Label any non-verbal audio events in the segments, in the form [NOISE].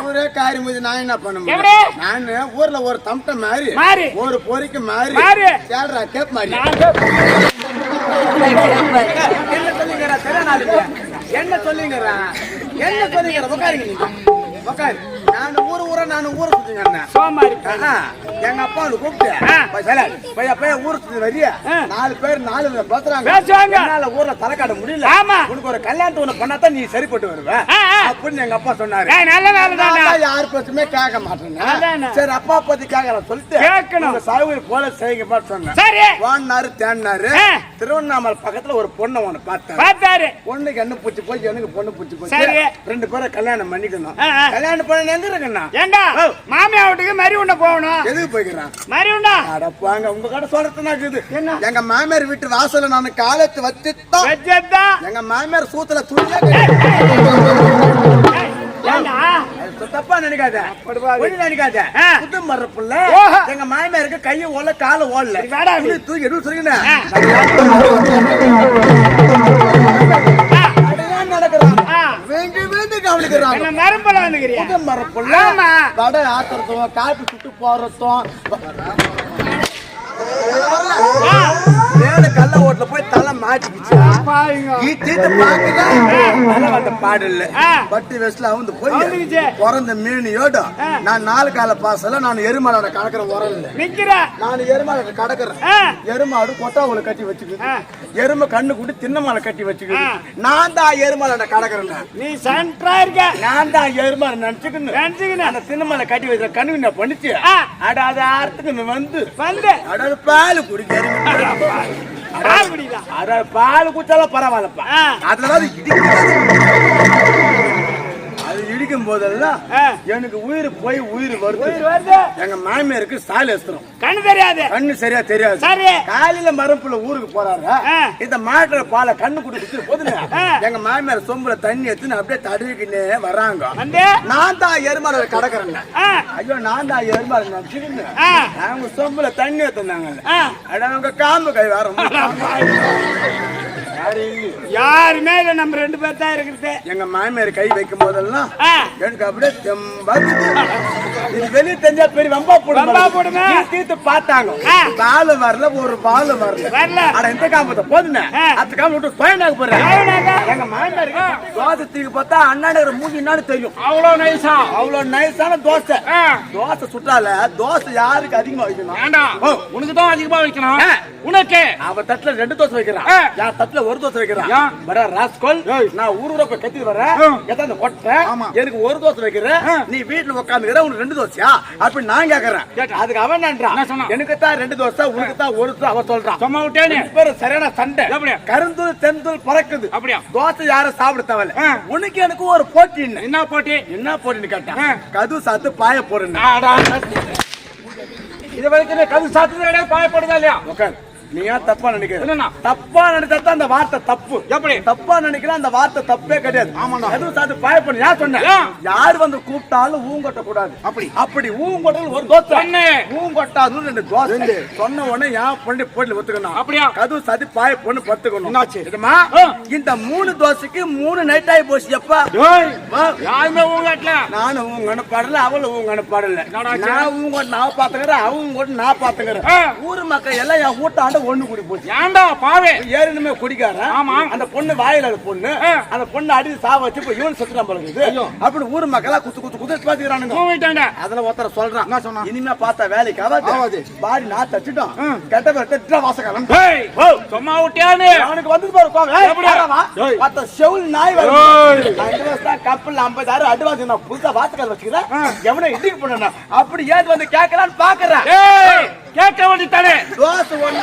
ஒரே காரியம் இது நான் என்ன பண்ண? முடியும்? நானு ஊர்ல ஒரு தம்ட்ட மாறி. ஒரு பொறிக்கு மாதிரி மாறி. சேல்ரா கேப் கே- என்ன நாளுக்கு? என்ன சொல்லிங்கறா என்ன சொல்லிங்கற உட்காருங்க நீங்க. உட்காரு. நான் ஊர் ஊரா நான் ஊரை சுத்திங்க எங்க அப்பா வந்து கூப்பிட்டு ஆ. போய் போய் ஊர் சுத்தி வரிய ஆ. நாலு பேர் நாலு வித பேசுறாங்க பேசுவாங்க. என்னால ஊர்ல தலை காட்ட முடியல ஆமா. உனக்கு ஒரு கல்யாணத்தை ஒண்ணு பண்ணாதான் நீ சரிப்பட்டு வருவ. அப்படின்னு எங்க அப்பா சொன்னாரு நல்ல தானே தான் யார் பேச்சுமே கேட்க மாட்டேன். சரி அப்பா பத்தி கேட்கறேன் சொல்லிட்டு கேட்கணும். சௌகரியம் போல செய்யுங்க பார்த்து சொன்னேன் சரி வான்னாரு தேன்னாரு. திருவண்ணாமலை பக்கத்துல ஒரு பொண்ணை ஒண்ணு பார்த்தாரு பொண்ணுக்கு என்ன பூச்சி போய் எனக்கு பொண்ணு பூச்சி போய் சரி. ரெண்டு பேரும் கல்யாணம் பண்ணிக்கணும். கல்யாணம் பண்ண ஏண்டா. மாமியா வீட்டுக்கு மறி உண்ண போகணும். எதுக்கு போய்க்கிறான் மறி அடப்பாங்க உங்க கடை என்ன? எங்க மாமியார் வீட்டு வாசல்ல நான் காலத்து வச்சுதான் வெஜ்ஜதா எங்க மாமியார் சூத்துல துணியா தப்பா நினைக்காத. நினைக்காத. ஆ. புது மரப்புள்ள ஓஹோ. எங்க மாமியாருக்கு கையை ஓல கால ஓடல வாடா. தூக்கி எதுவும் சொல்லுங்க. நடக்கிறான் ஆ. வேண்டி வேண்டி கவனிக்கிறான் என்ன நரம்பல வந்துக்கிறியா புது மரப்புள்ள ஆமா. வடை ஆத்துறதும் காப்பி சுட்டு போறதும் வேலை கல்ல ஓட்டுல போய் மாட்டிக்கிச்சு? பாருங்க. ஈட்டிட்டு பாக்குதா தலை வந்த பாடு இல்ல ஆ. பட்டு வெஸ்ட்ல வந்து போய். பிறந்த மீனியோட நான் நாலு கால பாசல நான் எருமாட கடக்கிற உரம் இல்ல நிக்கிற. நான் எருமாட கடக்குறேன். எருமாடு கொட்டாவுல கட்டி வச்சுக்குது. எருமை கண்ணு தின்னமால கட்டி வச்சுக்குது. நான் தான் எருமாட கடக்குறேன் நீ சென்ட்ரா இருக்க. நான் தான் எருமாட நினைச்சுக்கணும் நினைச்சுக்கின அந்த தின்னமால கட்டி வச்ச கண்ணு என்ன பண்ணிச்சு ஆ. அட அது ஆறத்துக்கு நீ வந்து வந்து. அட பால் குடிக்க பால் அட பால் குடிச்சாலும் பரவாயில்லப்பா. அதுல இடிக்கும் போதெல்லாம். எனக்கு உயிர் போய் உயிர் வருது. எங்க மாமியாருக்கு சால் எஸ்திரம் கண்ணு தெரியாது. கண்ணு சரியா தெரியாது. காலையில மரப்புல ஊருக்கு போறாரு. இந்த மாட்டுற பாலை கண்ணு குடி குடிச்சு போதுங்க. எங்க மாமியார் சொம்புல தண்ணி எடுத்து அப்படியே தடவிக்கினே வராங்க நான் தான் எருமாட கடக்குறேங்க ஐயோ நான் தான் எருமாட நினைச்சுக்கின்னு ஆ. அவங்க சொம்புல தண்ணி எடுத்துனாங்கல்ல ஆ. அட அவங்க காம்பு கை வர இல்லையே. [LAUGHS] யாருமே இல்ல நம்ம ரெண்டு பேர் தான் இருக்கிறது எங்க மாமியார் கை வைக்கும் போதெல்லாம் எனக்கு அப்படியே தெம்பா. இது வெளிய தெரிஞ்சா பெரிய வம்பா போடும் வம்பா போடுமே. தீர்த்து பார்த்தாங்க. பால் வரல ஒரு பால் வரல வரல. அட இந்த காம்பத்தை போதுனே. அத்த காம்பு விட்டு பயனாக போறேன்? எங்க மாமியாருக்கு தோசை தூக்கி பார்த்தா அண்ணாடுற மூஞ்சி என்னன்னு தெரியும் அவ்வளவு நைஸா அவ்வளவு நைஸான தோசை தோசை சுட்டால தோசை யாருக்கு அதிகமா வைக்கணும். உனக்கு தான் அதிகமா வைக்கணும். உனக்கு அவ தட்டுல ரெண்டு தோசை வைக்கிறான். என் தட்டுல ஒரு தோசை வைக்கிறான்? வர ராஸ்கோல். நான் ஊர் ஊரா போய் கத்தி வரேன். எத்தனை கொட்டை. எனக்கு ஒரு தோசை வைக்கிறேன். நீ வீட்டுல உட்காந்துக்கிற உனக்கு ரெண்டு தோசையா அப்படி நான் கேக்குறேன். அதுக்கு அவன் என்ன சொன்னான்? நன்றான் எனக்கு தான் ரெண்டு தோசை உனக்கு தான் ஒரு தோசை அவன் சொல்றான் சும்மா விட்டேனே பேரும் சரியான சண்டை அப்படியா? கருந்தூள் தென்தூள் பறக்குது அப்படியா? தோசை யாரும் சாப்பிட தேவையில்ல ஆ. உனக்கு எனக்கு ஒரு போட்டி என்ன போட்டி என்ன போட்டின்னு கேட்டான். கது சாத்து பாய ஆடா. இது வரைக்கும் கது சாத்துறது கிடையாது பாயப்படுதா இல்லையா உட்கார் நீ ஏன் தப்பா நினைக்கிற? தப்பா நினைச்சா அந்த வார்த்தை தப்பு எப்படி? தப்பா நினைக்கிற அந்த வார்த்தை தப்பே கிடையாது ஆமாண்ணா. அதுவும் சாத்து பயப்படு யார் சொன்ன ஏன்? யார் வந்து கூப்பிட்டாலும் ஊங்கொட்ட கூடாது அப்படி. அப்படி ஊங்கொட்டல் ஒரு தோசை சொன்னே. ஊங்கொட்டாது ரெண்டு தோசை சொன்ன உடனே ஏன் பண்ணி போட்டு ஒத்துக்கணும் அப்படியா? கது சாத்தி பாய பொண்ணு பத்துக்கணும் என்னாச்சு? இதுமா. இந்த மூணு தோசைக்கு மூணு நைட் ஆகி போச்சு எப்பா. யாருமே ஊங்கட்ல நானும் உங்க அனுப்பாடல அவளும் உங்க அனுப்பாடல? நான் உங்க நான் பாத்துக்கிறேன் அவங்க நான் பாத்துக்கிறேன். ஊர் மக்கள் எல்லாம் என் வீட்டாண்ட ஒண்ணு கூடி போச்சு. ஏன்டா பாவே? ஏறினுமே குடிக்காரன். ஆமா. அந்த பொண்ணு வாயில அது பொண்ணு. அந்த பொண்ணு அடி சா வச்சு இப்ப இவன் செத்துறான் ஐயோ. அப்படி ஊர் மக்களா குத்து குத்து குத்து பாத்துக்கிறானுங்க. அதுல ஒருத்தர் சொல்றான். என்ன சொன்னான்? இனிமே பார்த்தா வேலைக்கு ஆகாது. பாடி நான் தச்சுட்டோம். கெட்ட பேர் திட்ட வாசகாலம் ஏய், சும்மா விட்டியானு அவனுக்கு வந்து பாரு. மத்த செவுல் நாய் கப்பல் ஐம்பதாயிரம் அட்வான்ஸ் நான் புதுசா வாசகால் வச்சுக்கிறேன். எவனை இடிக்கு பண்ணா அப்படி ஏது வந்து கேட்கலான்னு பாக்குறேன். கேட்க வேண்டித்தானே தோசை ஒண்ணு.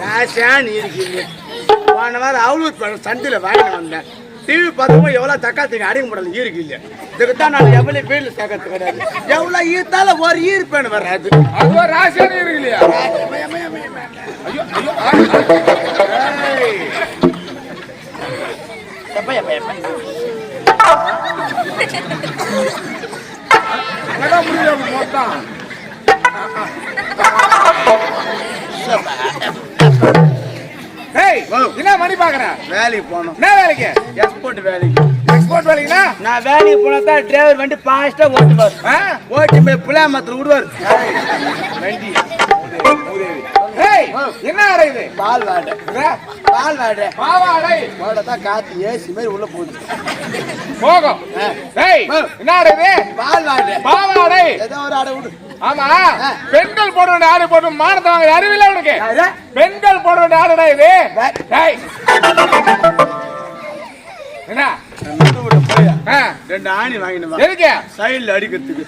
ராசான்னு இருக்கீங்க. போன வாரம் பழம் சந்தையில் வாங்கிட்டு வந்தேன். டிவி பார்த்தப்போ எவ்வளோ தக்காத்துக்கு அடிக்க முடியல ஈருக்கு இல்லை இதுக்கு தான் நான் எவ்வளோ பேரில் சேர்க்கறது கிடையாது. எவ்வளோ ஈர்த்தாலும் ஒரு ஈர்ப்பேன் வராது. அது ஒரு ராசியான இருக்கு இல்லையா. எப்ப, எப்ப, எப்ப? என்ன மணி பாக்குற வேலைக்கு போகணும். என்ன வேலைக்கு? எக்ஸ்போர்ட் வேலைக்கு. எக்ஸ்போர்ட் வேலைக்குனா? நான் வேலைக்கு போனா தான் டிரைவர் வண்டி பாஸ்டா ஓட்டுவார்? ஓட்டி போய் புளியா மாத்திர விடுவார். வண்டி. ஏய் என்ன அடை இது? பால் வாடை. இதா, பால் வாடை. பாவாடை வாடை தான் காத்து ஏசி மாதிரி உள்ள போகுது. போகும். ஏய் என்ன அடை இது? பால் வாடை. பாவாடை ஏதோ ஒரு ஆடை விடு. ஆமா. பெண்கள் போட வேண்டிய ஆடை போட்டு மானத்தை வாங்க அறிவில்லை உனக்கு? பெண்கள் போட வேண்டிய ஆடைடா இது. என்ன? ரெண்டு ஆணி வாங்கினு எதுக்கு? சைடுல அடிக்கிறதுக்கு.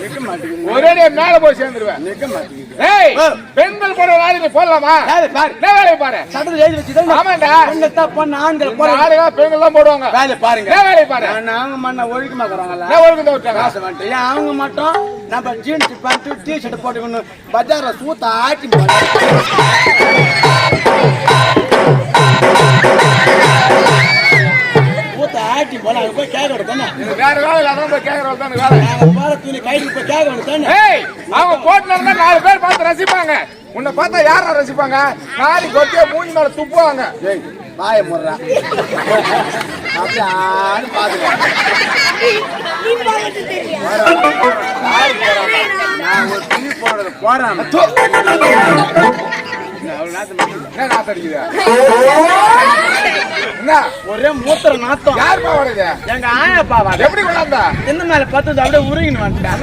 நிக்க மாட்டேங்குது. ஒரே மேல போய் சேர்ந்துருவேன். நிக்க மாட்டேங்குது. ஏய். பெண்கள் ஆடை நீ போடலாமா? பாரு. வேலையை பாரு? சட்டத்தில் எழுதி வச்சுதான் ஆமாண்டா. பண்ண ஆண்கள் போற ஆளுங்க பெண்கள் தான் போடுவாங்க. வேலை பாருங்க. வேலையை பாரு? அவங்க மண்ண ஒழுக்க மாக்குறாங்கல்ல என்ன ஒழுங்கு விட்டாங்க காசு வந்துட்டு ஏன் அவங்க மட்டும்? நம்ம ஜீன்ஸ் பேண்ட் டி ஷர்ட் போட்டுக்கணும். பஜார்ல சூத்த ஆட்டி ஆட்டி போல அங்க போய் கேட்க தானே? வேற வேலை இல்ல அதான் போய் கேக்குறது தான் வேலை? போற துணி கைக்கு போய் கேட்க தானே? ஏய் அவங்க போட்டு நடந்தா நாலு பேர் பார்த்து ரசிப்பாங்க. உன்னை பார்த்தா யாரா ரசிப்பாங்க? நாலு கொட்டிய மூஞ்சி மேல துப்புவாங்க. ஏய் வாய முடுறா. அப்படியே ஆடு பாத்துக்க நான் ஒரு துணி போடுறது போறாம என்ன நாத்தம் அடிக்குது? ஒரே மூத்திர நாத்தம். யார் பாவாடுது எங்க ஆயப்பா வாட எப்படி கொண்டாந்தா? என்ன மேல பத்து அப்படியே உருகின்னு வந்துட்டேன்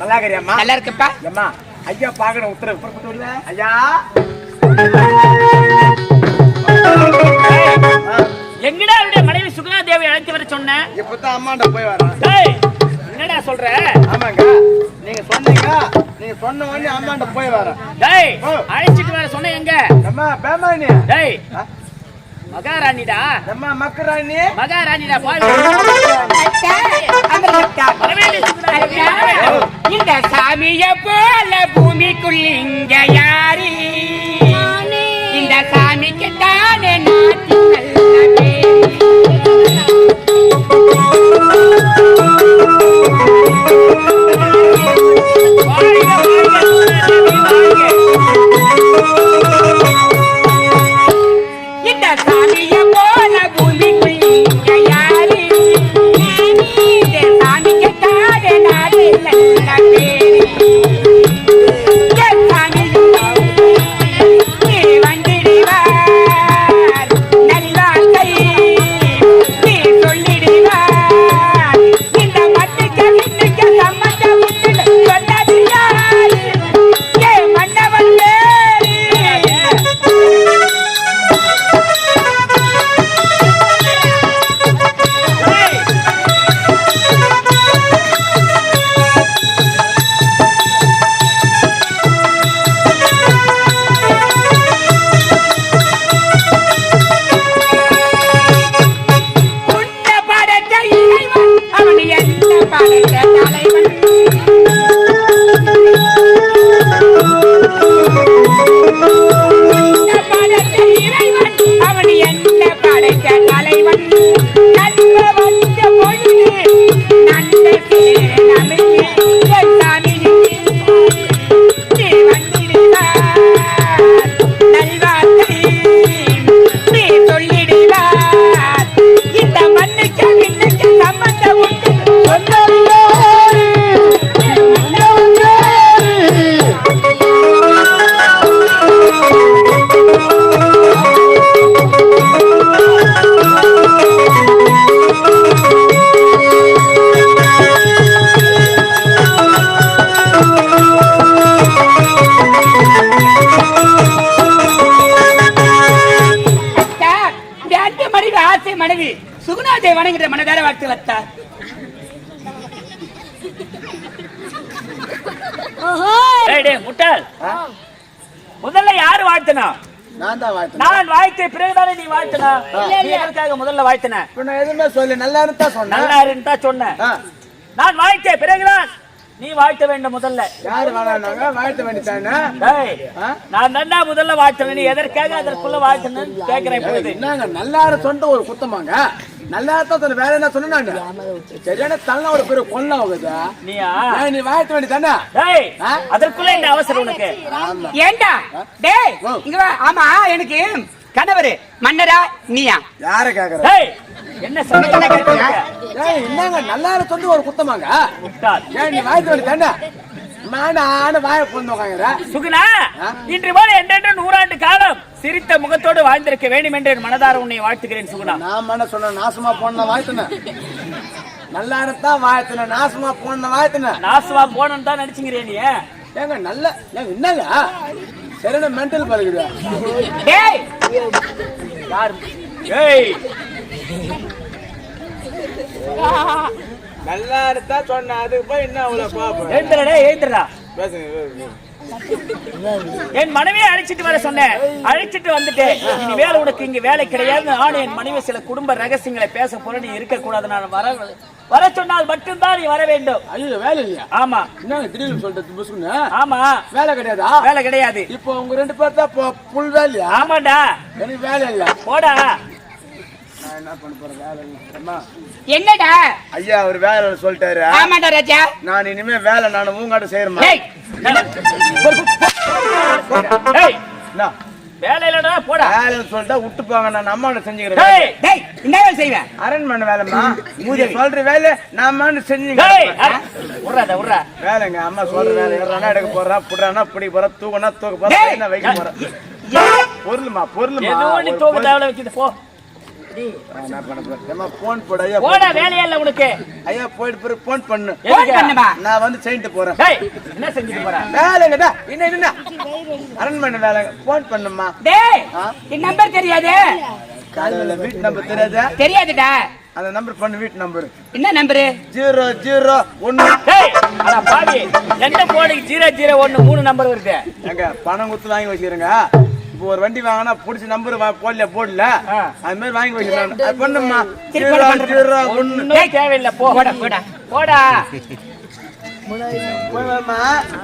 நல்லா கரியாம்மா நல்லா இருக்குப்பா அம்மா? ஐயா பாக்கணும் உத்தரவு. புறப்பட்டு? ஐயா? எங்கடா அவருடைய மனைவி சுகுணா தேவி அழைத்து வர சொன்ன? இப்பதான் அம்மாண்ட போய் வரேன். டேய், என்னடா சொல்ற? ஆமாங்க. நீங்க சொன்னீங்க. நீங்க சொன்ன உடனே அம்மாண்ட போய் வரேன் டேய் அழைச்சிட்டு வர சொன்ன எங்க? அம்மா பேமானி டேய் மகாராணிடா? அம்மா மக்கராணி. மகாராணிடா வரவேண்டி. இந்த சாமிய போல பூமிக்குள் இங்க யாரு நான் தான் வாழ்த்தேன் நான் வாழ்த்த பிறகுதானே நீ வாழ்த்தனா? எதற்காக முதல்ல வாழ்த்தன? நான் எதுவுமே சொல்லு நல்லா இருந்தா நல்லா இருந்தா. நான் வாழ்த்த பிறகுதான். நீ வாழ்த்த வேண்டும் முதல்ல. யாரு வேணாங்க வாழ்த்த வேண்டித்தானே டேய், ஆ? நான் தான்டா முதல்ல வாழ்த்தணும் நீ எதற்காக அதற்குள்ள வாழ்த்தணும்னு கேக்குறேன் இப்பொழுது? என்னங்க நல்லார சொன்ன ஒரு குத்தமாங்க? நல்லா தான் சொன்ன வேற என்ன சொன்ன சரியான தள்ள ஒரு பெரிய கொல்ல ஆகுது நீயா? நீ வாழ்த்த வேண்டித்தானே? அதற்குள்ள என்ன அவசரம் உனக்கு? ஏண்டா? டேய். இங்க வா. ஆமா எனக்கு கணவர் மன்னரா நீயா? யார கேக்குற? என்ன சந்தேகம் கேக்குறீங்க? ஏய் என்னங்க நல்லார சொன்ன ஒரு குத்தமாங்க. ஏன் நீ வாழ்த்த வேண்டித்தானே நானு வாய பொண்ணு உட்காங்குற சுகுணா இன்று போல என்றென்று நூறாண்டு காலம் சிரித்த முகத்தோடு வாழ்ந்திருக்க வேண்டும் என்று என் மனதார உன்னை வாழ்த்துகிறேன் சுகுணா. நான் மன சொன்ன நாசமா போன வாழ்த்தினேன் நல்லா இருந்தா வாழ்த்தினேன் நாசமா போன வாழ்த்தினேன் நாசமா போனன்னு தான் நடிச்சுங்கிறே நீ. ஏங்க நல்ல என்னங்க? சரியான மென்டல் பழகுது டேய் யார்? ஏய்! நல்லா இருந்தா சொன்ன அதுக்கு போய் என்ன அவ்வளவு எழுந்துடா எழுந்துடா பேசுங்க என் மனைவியை அழைச்சிட்டு வர சொன்னேன். அழைச்சிட்டு வந்துட்டேன். இனி வேலை உனக்கு இங்க வேலை கிடையாது. நானும் என் மனைவி சில குடும்ப ரகசியங்களை பேச போற நீ இருக்க கூடாது. நான் வர வர சொன்னால் மட்டும்தான் நீ வர வேண்டும். ஐயோ வேலை இல்லையா? ஆமா. என்னங்க திடீர்னு சொல்றது புசுக்குன்னு ஆமா. வேலை கிடையாதா? வேலை கிடையாது. இப்போ உங்க ரெண்டு பேர் தான் இப்போ புல் வேலையா? ஆமாடா எனக்கு வேலை இல்ல போடா. நான் என்ன பண்ண போறேன்? வேலை இல்ல அம்மா. என்னடா? ஐயா அவர் வேலை சொல்லிட்டாரு. ஆமாடா ராஜா. நான் இனிமே வேலை நான் உங்காட்ட செய்யறேன் வேலை இல்லடா போடா. வேலைன்னு சொல்லிட்டா விட்டு போங்க நான் அம்மாட்ட செஞ்சுக்கிறேன். டேய். டேய் என்ன வேலை செய்வேன் அரண்மனை வேலைம்மா. நீங்க சொல்ற வேலை நான் டேய் செஞ்சீங்க உர்றாத உர்றா. வேலைங்க அம்மா சொல்ற வேலை. ஏறானா எடுக்க போறா புடுறானா பிடி போறா தூக்கனா தூக்க போறா. என்ன வைக்க போறா? பொருளுமா பொருளுமா எதுவும் நீ தூக்கு வைக்கிது போ. போன் போடு ஐயா போடா வேலையே இல்ல உனக்கு. ஐயா போயிட்டு பிறகு போன் பண்ணு. நான் வந்து செஞ்சுட்டு போறேன். என்ன செஞ்சுட்டு போற? வேலைங்கடா என்ன என்ன அரண்மனை வேலைங்க போன் பண்ணுமா டேய்? என் நம்பர் தெரியாது? காலையில வீட்டு நம்பர் தெரியாதா? தெரியாதுடா. அந்த நம்பர் பண்ணு வீட்டு நம்பர் என்ன நம்பரு ஜீரோ ஜீரோ ஒன்னு. பாவி. எந்த போனுக்கு ஜீரோ ஜீரோ ஒன்னு மூணு நம்பர் வருது. எங்க பணம் கொடுத்து வாங்கி வச்சிருங்க இப்போ ஒரு வண்டி வாங்கினா புடிச்ச நம்பர் போடல. போடல. அது மாதிரி வாங்கி வச்சிருக்காங்க பண்ணுமா தேவையில்லை போ போடா போடா. போடா. போய்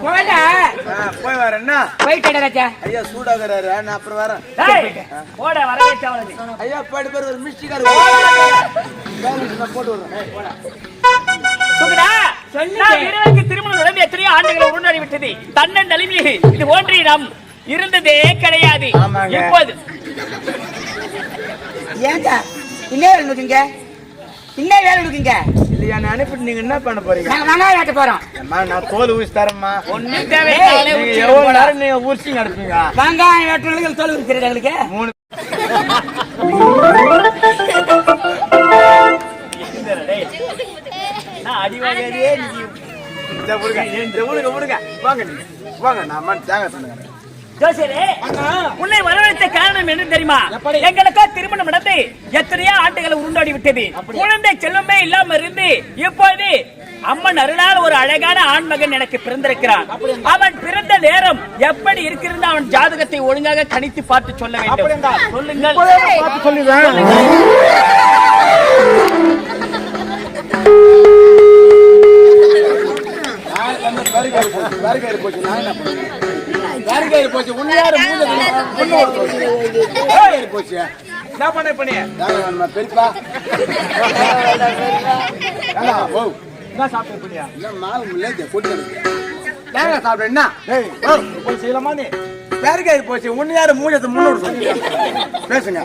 போடா வரேன்னா போயிட்டடா ராஜா. ஐயா சூடாகிறாரு நான் அப்புறம் வரேன். போடா வரவே தேவையில்லை ஐயா போயிட்டு பேர் ஒரு மிஸ்டிக்காரு போட்டு சொல்லுங்க. நான் விரைவுக்கு திருமணம் நடந்து எத்தனையோ ஆண்டுகள் உருண்டாடி விட்டது. தன்னன் தலைமையில் இது போன்றே நாம் இருந்ததே கிடையாது. இப்போது ஏண்டா என்ன வேலை நோக்குங்க என்ன வேலை நோக்குங்க இல்லையா நான் அனுப்பிட்டு நீங்க என்ன பண்ண போறீங்க? நாங்க வெட்ட போறோம். அம்மா நான் தோல் ஊசி தரேம்மா. ஒன்னும் தேவையில்லை நீங்க எவ்வளவு நேரம் நீங்க ஊசி நடப்பீங்க வெங்காயம் வெட்டுறதுக்கு தோல் இருக்கிறது எங்களுக்கு மூணு. நான் அடிவாங்கியே நீ இந்த விடுங்க இந்த விடுங்க. வாங்க நான் தேங்காய் சொன்னேன் ஜோசியரே உன்னை வரவழைத்த காரணம் என்ன தெரியுமா? எங்களுக்கா திருமணம் நடந்து எத்தனையோ ஆண்டுகள் உருண்டாடி விட்டது. குழந்தை செல்வமே இல்லாம இருந்து இப்போது அம்மன் அருளால் ஒரு அழகான ஆண்மகன் எனக்கு பிறந்திருக்கிறான். அவன் பிறந்த நேரம் எப்படி இருக்கிறது அவன் ஜாதகத்தை ஒழுங்காக கணித்து பார்த்து சொல்ல வேண்டும். சொல்லுங்கள். பார்த்து [LAUGHS] வேறுகாரி போச்சு போச்சு நான் என்ன பண்ணுவேன் வேறுகாரி போச்சு உண்மையாரு மூணு பொண்ணு போச்சு போச்சு. என்ன பண்ண பண்ணி? பெரியப்பா. ஓ. என்ன சாப்பிட்டு பண்ணியா? இல்ல மாவு இல்ல தேங்காய் சாப்பிட என்ன? ஏய் ஓ. போய் செய்யலாமா நீ? வேறுகாரி போச்சு உண்மையாரு மூணு சொல்லி. பேசுங்க.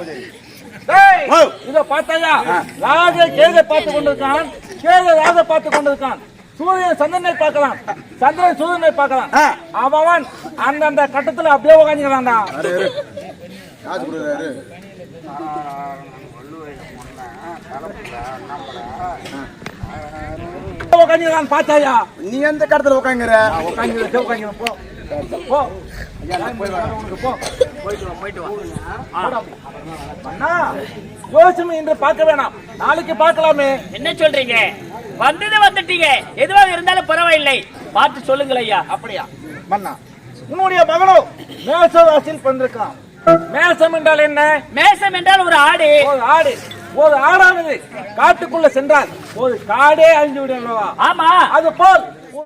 ஓ. இத பார்த்தாயா? ஆ. ராஜ கேதை பார்த்து கொண்டிருக்கான். கேதை ராஜ பார்த்து கொண்டிருக்கான். சூரியன் சந்திரனை பார்க்கலாம். சந்திரன் சூரியனை பார்க்கலாம். அவன் அந்தந்த கட்டத்துல அப்படியே கொடுக்குறாரு உட்காந்துக்கிறான் பார்த்தாயா? நீ எந்த கடத்துல உட்காங்குற உட்காந்து உட்காந்து போ. போ. யோசனை இன்று பார்க்க வேணாம். நாளைக்கு பார்க்கலாமே. என்ன சொல்றீங்க? வந்தது வந்துட்டீங்க. எதுவாக இருந்தாலும் பரவாயில்லை. பார்த்து சொல்லுங்கள் ஐயா. அப்படியா? மன்னா உன்னுடைய மகனோ மேச ராசியில் பிறந்திருக்கான். மேசம் என்றால் என்ன? மேசம் என்றால் ஒரு ஆடு. ஒரு ஆடு. ஒரு ஆடானது காட்டுக்குள்ள சென்றால் ஒரு காடே அழிஞ்சு விடும் ஆமா. அது போல்